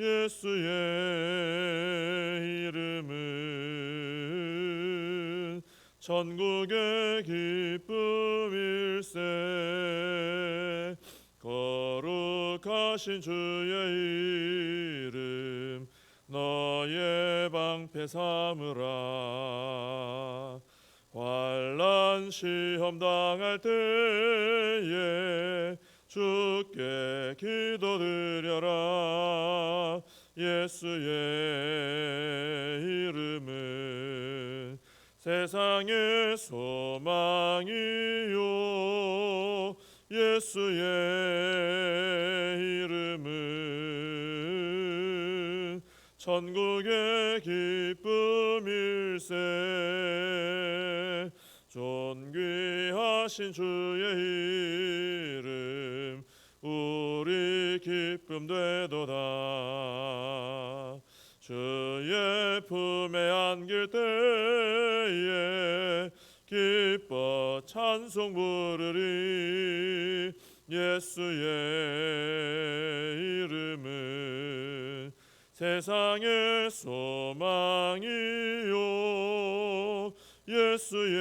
예수의 이름은 천국의 기쁨일세. 거룩하신 주의 이름 너의 방패 삼으라. 환란 시험 당할 때에 주께 기도드려라. 예수의 이름은 세상의 소망이요. 예수의 이름은 천국의 기쁨일세 존귀하신 주의 이름 우리 기쁨 되도다. 주의 품에 안길 때에 기뻐 찬송 부르리. 예수의 이름은 세상의 소망이요 예수의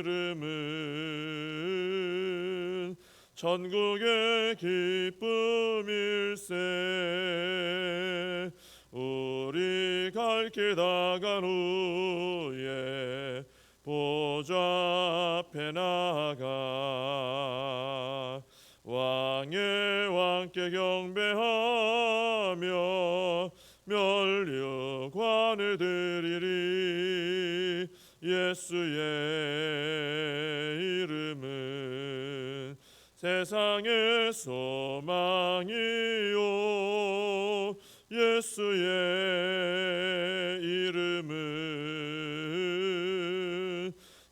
이름은 천국의 기쁨일세. 우리 갈길 다간 후에 보좌 앞에 나가 왕의 왕께 경배하며 멸류관을 드리리. 예수의 이름은 세상의 소망이요. 예수의 이름은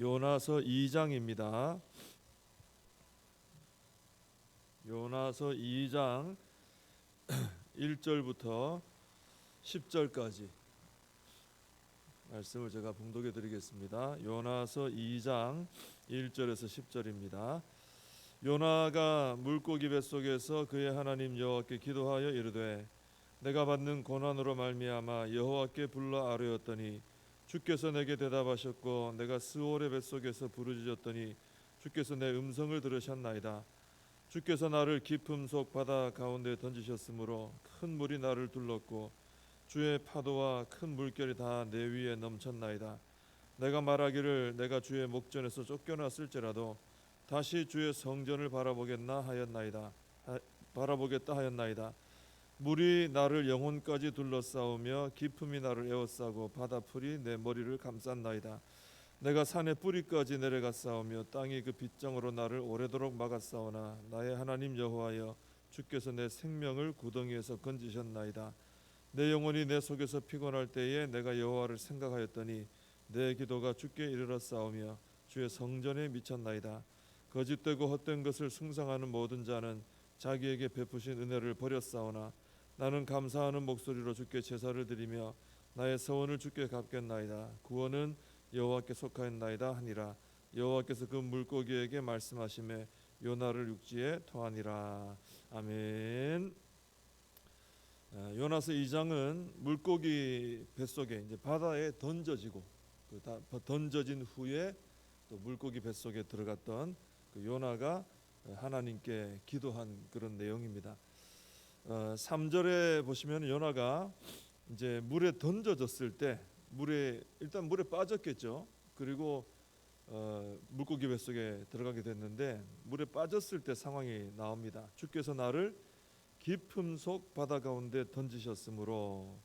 요나서 2장입니다 요나서 2장 1절부터 10절까지 말씀을 제가 봉독해 드리겠습니다. 요나서 2장 1절에서 10절입니다. 요나가 물고기 뱃속에서 그의 하나님 여호와께 기도하여 이르되 내가 받는 고난으로 말미암아 여호와께 불러 아뢰었더니 주께서 내게 대답하셨고 내가 스올의 뱃속에서 부르짖었더니 주께서 내 음성을 들으셨나이다. 주께서 나를 깊음 속 바다 가운데 던지셨으므로 큰 물이 나를 둘렀고 주의 파도와 큰 물결이 다 내 위에 넘쳤나이다. 내가 말하기를 내가 주의 목전에서 쫓겨났을지라도 다시 주의 성전을 바라보겠나 하였나이다. 하, 바라보겠다 하였나이다. 물이 나를 영혼까지 둘러싸우며 깊음이 나를 에워싸고 바다 풀이 내 머리를 감쌌나이다. 내가 산의 뿌리까지 내려갔사오며 땅이 그 빗장으로 나를 오래도록 막았사오나 나의 하나님 여호와여 주께서 내 생명을 구덩이에서 건지셨나이다. 내 영혼이 내 속에서 피곤할 때에 내가 여호와를 생각하였더니 내 기도가 주께 이르렀사오며 주의 성전에 미쳤나이다. 거짓되고 헛된 것을 숭상하는 모든 자는 자기에게 베푸신 은혜를 버렸사오나 나는 감사하는 목소리로 주께 제사를 드리며 나의 서원을 주께 갚겠나이다. 구원은 여호와께 속하였나이다 하니라. 여호와께서 그 물고기에게 말씀하심에 요나를 육지에 토하니라. 아멘. 아, 요나서 2장은 물고기 뱃속에 이제 바다에 던져지고 그 다, 던져진 후에 또 물고기 뱃속에 들어갔던 그 요나가 하나님께 기도한 그런 내용입니다. 어, 3절에 보시면 요나가 이제 물에 던져졌을 때 물에 일단 물에 빠졌겠죠. 그리고 어, 물고기 뱃속에 들어가게 됐는데 물에 빠졌을 때 상황이 나옵니다. 주께서 나를 깊음 속 바다 가운데 던지셨으므로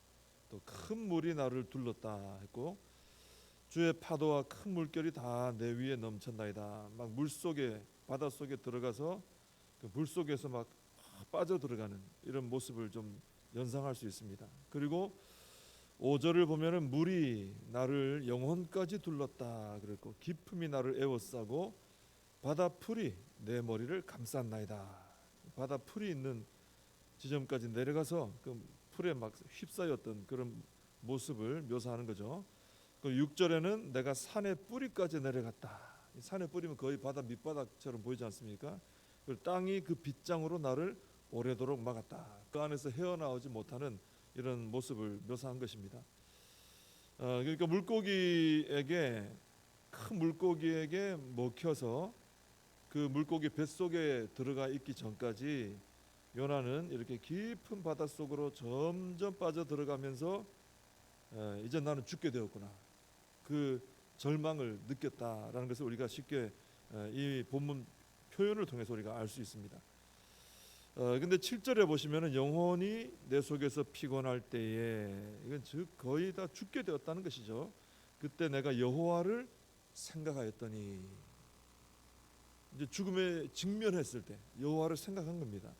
또 큰 물이 나를 둘렀다 했고 주의 파도와 큰 물결이 다 내 위에 넘쳤나이다. 막 물 속에 바다 속에 들어가서 그 물 속에서 막 빠져 들어가는 이런 모습을 좀 연상할 수 있습니다. 그리고 5절을 보면은 물이 나를 영혼까지 둘렀다 그랬고 깊음이 나를 에워싸고 바다 풀이 내 머리를 감쌌나이다. 바다 풀이 있는 지점까지 내려가서 그 풀에 막 휩싸였던 그런 모습을 묘사하는 거죠. 그 6절에는 내가 산의 뿌리까지 내려갔다. 이 산의 뿌리면 거의 바다 밑바닥처럼 보이지 않습니까? 그 땅이 그 빗장으로 나를 오래도록 막았다. 그 안에서 헤어나오지 못하는 이런 모습을 묘사한 것입니다. 어, 그러니까 물고기에게 큰 물고기에게 먹혀서 그 물고기 뱃속에 들어가 있기 전까지 요나는 이렇게 깊은 바다 속으로 점점 빠져 들어가면서 어, 이제 나는 죽게 되었구나. 그 절망을 느꼈다라는 것을 우리가 쉽게 어, 이 본문 표현을 통해서 우리가 알 수 있습니다. 어 근데 7절에 보시면은 영혼이 내 속에서 피곤할 때에 이건 즉 거의 다 죽게 되었다는 것이죠. 그때 내가 여호와를 생각하였더니 이제 죽음에 직면했을 때 여호와를 생각한 겁니다.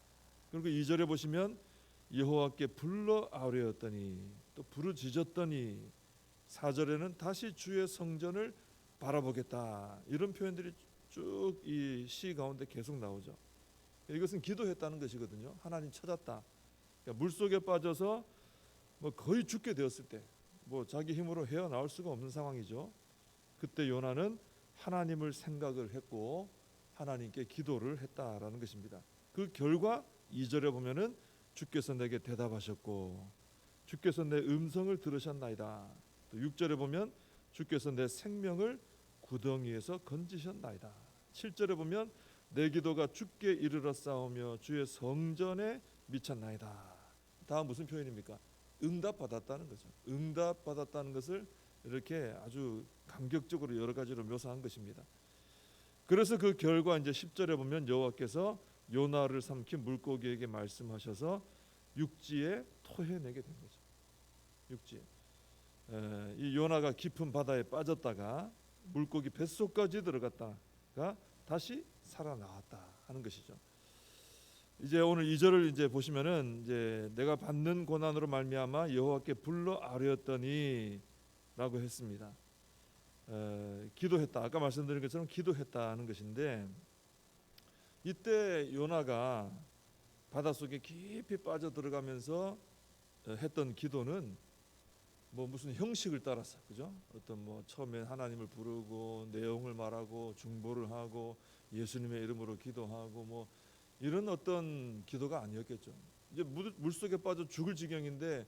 그리고 2절에 보시면 여호와께 불러 아뢰었더니 또 부르짖었더니 4절에는 다시 주의 성전을 바라보겠다. 이런 표현들이 쭉 이 시 가운데 계속 나오죠. 이것은 기도했다는 것이거든요. 하나님 찾았다. 그러니까 물 속에 빠져서 뭐 거의 죽게 되었을 때, 뭐 자기 힘으로 헤어 나올 수가 없는 상황이죠. 그때 요나는 하나님을 생각을 했고 하나님께 기도를 했다라는 것입니다. 그 결과 2절에 보면은 주께서 내게 대답하셨고 주께서 내 음성을 들으셨나이다. 또 6절에 보면 주께서 내 생명을 구덩이에서 건지셨나이다. 7절에 보면 내 기도가 주께 이르러 싸우며 주의 성전에 미쳤나이다. 다음 무슨 표현입니까? 응답 받았다는 거죠. 응답 받았다는 것을 이렇게 아주 감격적으로 여러 가지로 묘사한 것입니다. 그래서 그 결과 이제 10절에 보면 여호와께서 요나를 삼킨 물고기에게 말씀하셔서 육지에 토해내게 된 거죠. 육지에. 에, 이 요나가 깊은 바다에 빠졌다가 물고기 뱃속까지 들어갔다가 다시 살아나왔다 하는 것이죠. 이제 오늘 2절을 이제 보시면은 이제 내가 받는 고난으로 말미암아 여호와께 불러 아뢰었더니라고 했습니다. 에, 기도했다. 아까 말씀드린 것처럼 기도했다는 것인데 이때 요나가 바닷속에 깊이 빠져 들어가면서 어, 했던 기도는 뭐 무슨 형식을 따라서 그죠? 어떤 뭐 처음에 하나님을 부르고 내용을 말하고 중보를 하고 예수님의 이름으로 기도하고 뭐 이런 어떤 기도가 아니었겠죠. 이제 물, 물 속에 빠져 죽을 지경인데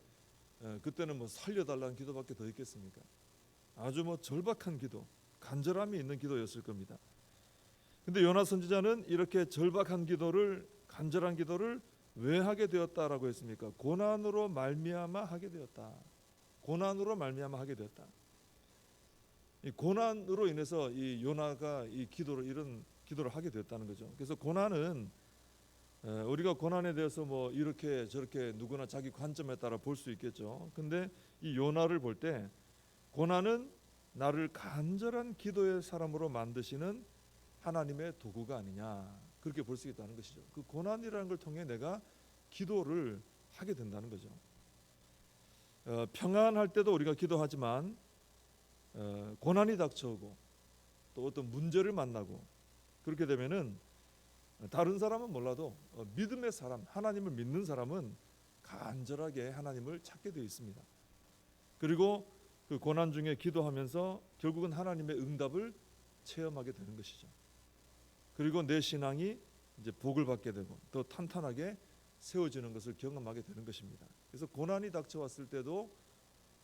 에, 그때는 뭐 살려달라는 기도밖에 더 있겠습니까? 아주 뭐 절박한 기도, 간절함이 있는 기도였을 겁니다. 근데 요나 선지자는 이렇게 절박한 기도를 간절한 기도를 왜 하게 되었다라고 했습니까? 고난으로 말미암아 하게 되었다. 고난으로 말미암아 하게 되었다. 이 고난으로 인해서 이 요나가 이 기도를 이런 기도를 하게 되었다는 거죠. 그래서 고난은 에, 우리가 고난에 대해서 뭐 이렇게 저렇게 누구나 자기 관점에 따라 볼 수 있겠죠. 근데 이 요나를 볼 때 고난은 나를 간절한 기도의 사람으로 만드시는 하나님의 도구가 아니냐 그렇게 볼 수 있다는 것이죠. 그 고난이라는 걸 통해 내가 기도를 하게 된다는 거죠. 어, 평안할 때도 우리가 기도하지만 어, 고난이 닥쳐오고 또 어떤 문제를 만나고 그렇게 되면은 다른 사람은 몰라도 어, 믿음의 사람, 하나님을 믿는 사람은 간절하게 하나님을 찾게 되어 있습니다. 그리고 그 고난 중에 기도하면서 결국은 하나님의 응답을 체험하게 되는 것이죠. 그리고 내 신앙이 이제 복을 받게 되고 더 탄탄하게 세워지는 것을 경험하게 되는 것입니다. 그래서 고난이 닥쳐왔을 때도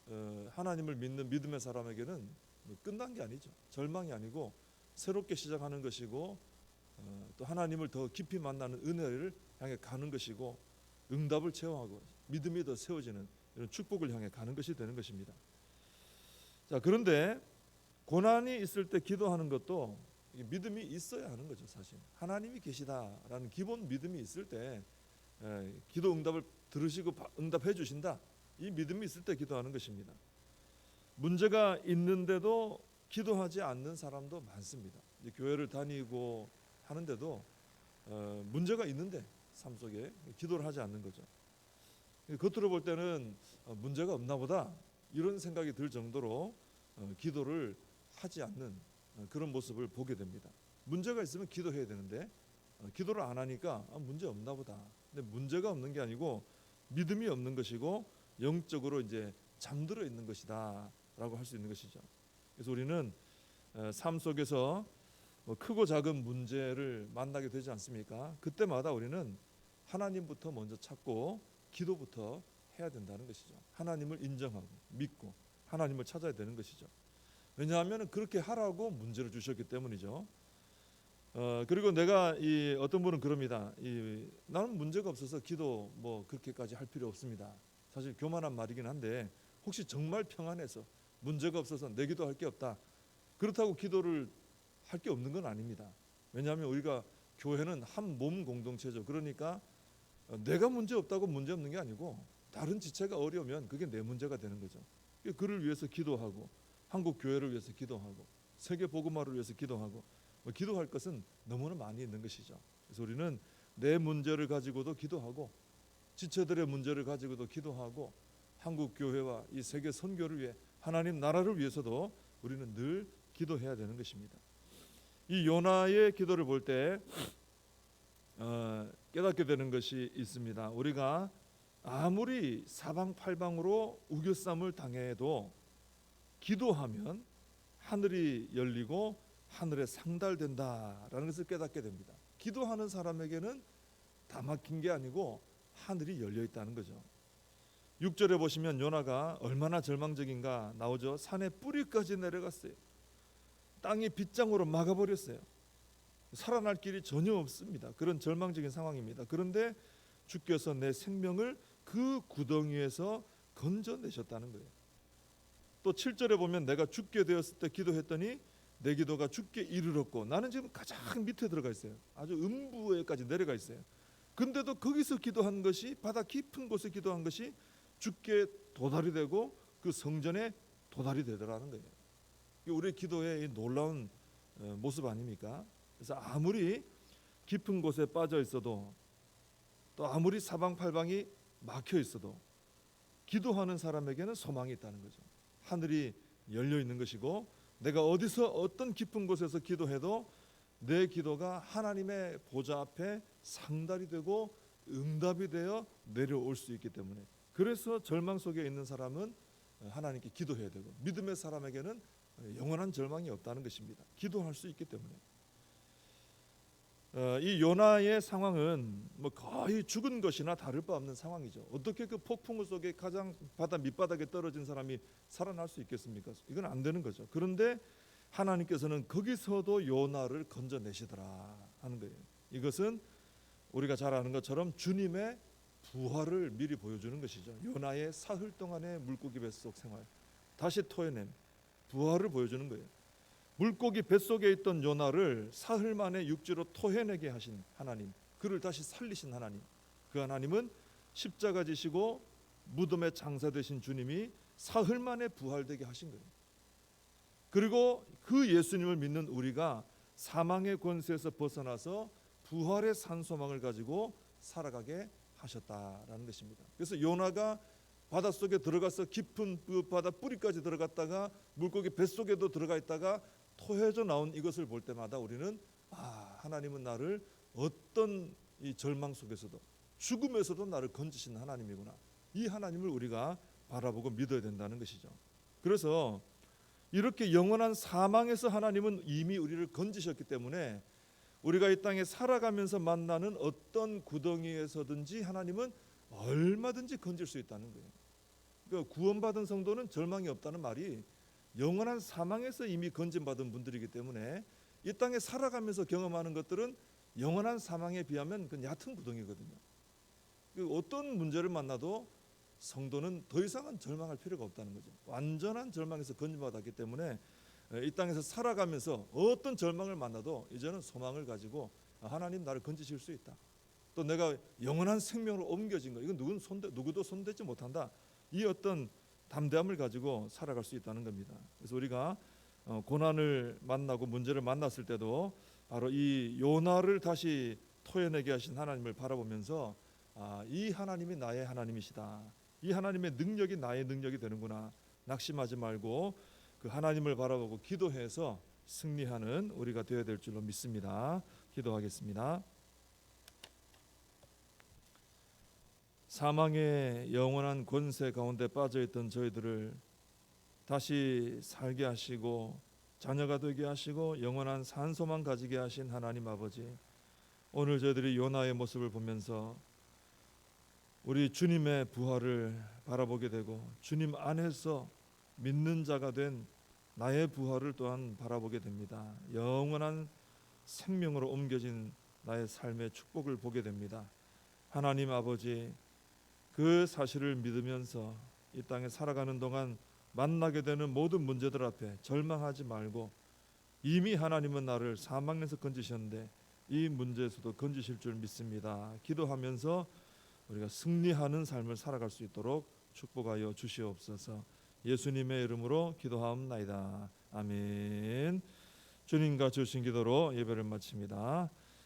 어, 하나님을 믿는 믿음의 사람에게는 뭐 끝난 게 아니죠. 절망이 아니고 새롭게 시작하는 것이고 어, 또 하나님을 더 깊이 만나는 은혜를 향해 가는 것이고 응답을 체험하고 믿음이 더 세워지는 이런 축복을 향해 가는 것이 되는 것입니다. 자 그런데 고난이 있을 때 기도하는 것도 믿음이 있어야 하는 거죠 사실 하나님이 계시다라는 기본 믿음이 있을 때 에, 기도 응답을 들으시고 바- 응답해 주신다 이 믿음이 있을 때 기도하는 것입니다 문제가 있는데도 기도하지 않는 사람도 많습니다 교회를 다니고 하는데도 어, 문제가 있는데 삶 속에 기도를 하지 않는 거죠 겉으로 볼 때는 어, 문제가 없나 보다 이런 생각이 들 정도로 어, 기도를 하지 않는 어, 그런 모습을 보게 됩니다. 문제가 있으면 기도해야 되는데 어, 기도를 안 하니까 아, 문제 없나 보다. 근데 문제가 없는 게 아니고 믿음이 없는 것이고 영적으로 이제 잠들어 있는 것이다라고 할 수 있는 것이죠. 그래서 우리는 어, 삶 속에서 뭐 크고 작은 문제를 만나게 되지 않습니까? 그때마다 우리는 하나님부터 먼저 찾고 기도부터 해야 된다는 것이죠. 하나님을 인정하고 믿고 하나님을 찾아야 되는 것이죠. 왜냐하면 그렇게 하라고 문제를 주셨기 때문이죠. 어, 그리고 내가 이 어떤 분은 그럽니다. 이, 나는 문제가 없어서 기도 뭐 그렇게까지 할 필요 없습니다. 사실 교만한 말이긴 한데 혹시 정말 평안해서 문제가 없어서 내 기도할 게 없다. 그렇다고 기도를 할 게 없는 건 아닙니다. 왜냐하면 우리가 교회는 한 몸 공동체죠. 그러니까 어, 내가 문제 없다고 문제 없는 게 아니고 다른 지체가 어려우면 그게 내 문제가 되는 거죠. 그를 위해서 기도하고 한국 교회를 위해서 기도하고 세계 복음화를 위해서 기도하고 뭐 기도할 것은 너무나 많이 있는 것이죠. 그래서 우리는 내 문제를 가지고도 기도하고 지체들의 문제를 가지고도 기도하고 한국 교회와 이 세계 선교를 위해 하나님 나라를 위해서도 우리는 늘 기도해야 되는 것입니다. 이 요나의 기도를 볼때 어, 깨닫게 되는 것이 있습니다. 우리가 아무리 사방팔방으로 우겨쌈을 당해도 기도하면 하늘이 열리고 하늘에 상달된다라는 것을 깨닫게 됩니다. 기도하는 사람에게는 다 막힌 게 아니고 하늘이 열려 있다는 거죠. 6절에 보시면 요나가 얼마나 절망적인가 나오죠. 산의 뿌리까지 내려갔어요. 땅이 빗장으로 막아버렸어요. 살아날 길이 전혀 없습니다. 그런 절망적인 상황입니다. 그런데 주께서 내 생명을 그 구덩이에서 건져내셨다는 거예요. 또 7절에 보면 내가 죽게 되었을 때 기도했더니 내 기도가 죽게 이르렀고 나는 지금 가장 밑에 들어가 있어요. 아주 음부에까지 내려가 있어요. 근데도 거기서 기도한 것이 바다 깊은 곳에 기도한 것이 죽게 도달이 되고 그 성전에 도달이 되더라는 거예요. 우리 기도의 이 놀라운 어, 모습 아닙니까? 그래서 아무리 깊은 곳에 빠져 있어도 또 아무리 사방팔방이 막혀 있어도 기도하는 사람에게는 소망이 있다는 거죠. 하늘이 열려 있는 것이고 내가 어디서 어떤 깊은 곳에서 기도해도 내 기도가 하나님의 보좌 앞에 상달이 되고 응답이 되어 내려올 수 있기 때문에 그래서 절망 속에 있는 사람은 하나님께 기도해야 되고 믿음의 사람에게는 영원한 절망이 없다는 것입니다. 기도할 수 있기 때문에 어, 이 요나의 상황은 뭐 거의 죽은 것이나 다를 바 없는 상황이죠. 어떻게 그 폭풍 속에 가장 바다 밑바닥에 떨어진 사람이 살아날 수 있겠습니까? 이건 안 되는 거죠. 그런데 하나님께서는 거기서도 요나를 건져내시더라 하는 거예요. 이것은 우리가 잘 아는 것처럼 주님의 부활을 미리 보여주는 것이죠. 요나의 사흘 동안의 물고기 뱃속 생활 다시 토해낸 부활을 보여주는 거예요. 물고기 뱃속에 있던 요나를 사흘 만에 육지로 토해내게 하신 하나님, 그를 다시 살리신 하나님. 그 하나님은 십자가 지시고 무덤에 장사되신 주님이 사흘 만에 부활되게 하신 거예요. 그리고 그 예수님을 믿는 우리가 사망의 권세에서 벗어나서 부활의 산소망을 가지고 살아가게 하셨다라는 것입니다. 그래서 요나가 바닷속에 들어가서 깊은 그 바다 뿌리까지 들어갔다가 물고기 뱃속에도 들어가 있다가 토해져 나온 이것을 볼 때마다 우리는 아 하나님은 나를 어떤 이 절망 속에서도 죽음에서도 나를 건지신 하나님이구나 이 하나님을 우리가 바라보고 믿어야 된다는 것이죠. 그래서 이렇게 영원한 사망에서 하나님은 이미 우리를 건지셨기 때문에 우리가 이 땅에 살아가면서 만나는 어떤 구덩이에서든지 하나님은 얼마든지 건질 수 있다는 거예요. 그러니까 구원받은 성도는 절망이 없다는 말이 영원한 사망에서 이미 건진받은 분들이기 때문에 이 땅에 살아가면서 경험하는 것들은 영원한 사망에 비하면 그 얕은 구덩이거든요. 그 어떤 문제를 만나도 성도는 더 이상은 절망할 필요가 없다는 거죠. 완전한 절망에서 건진받았기 때문에 이 땅에서 살아가면서 어떤 절망을 만나도 이제는 소망을 가지고 하나님 나를 건지실 수 있다. 또 내가 영원한 생명으로 옮겨진 거 이건 누군 손대, 누구도 손대지 못한다. 이 어떤 담대함을 가지고 살아갈 수 있다는 겁니다. 그래서 우리가 어, 고난을 만나고 문제를 만났을 때도 바로 이 요나를 다시 토해내게 하신 하나님을 바라보면서 아, 이 하나님이 나의 하나님이시다. 이 하나님의 능력이 나의 능력이 되는구나. 낙심하지 말고 그 하나님을 바라보고 기도해서 승리하는 우리가 되어야 될 줄로 믿습니다. 기도하겠습니다. 사망의 영원한 권세 가운데 빠져 있던 저희들을 다시 살게 하시고 자녀가 되게 하시고 영원한 산소만 가지게 하신 하나님 아버지 오늘 저희들이 요나의 모습을 보면서 우리 주님의 부활을 바라보게 되고 주님 안에서 믿는 자가 된 나의 부활을 또한 바라보게 됩니다. 영원한 생명으로 옮겨진 나의 삶의 축복을 보게 됩니다. 하나님 아버지 그 사실을 믿으면서 이 땅에 살아가는 동안 만나게 되는 모든 문제들 앞에 절망하지 말고 이미 하나님은 나를 사망에서 건지셨는데 이 문제에서도 건지실 줄 믿습니다. 기도하면서 우리가 승리하는 삶을 살아갈 수 있도록 축복하여 주시옵소서. 예수님의 이름으로 기도하옵나이다. 아멘. 주님과 주신 기도로 예배를 마칩니다.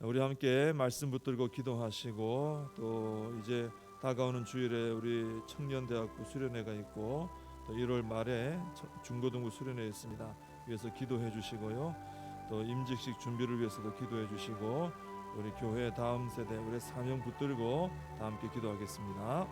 우리 함께 말씀 붙들고 기도하시고 또 이제 다가오는 주일에 우리 청년대학부 수련회가 있고 또 1월 말에 중고등부 수련회 있습니다. 위해서 기도해 주시고요. 또 임직식 준비를 위해서도 기도해 주시고 우리 교회 다음 세대 우리 사명 붙들고 다 함께 기도하겠습니다.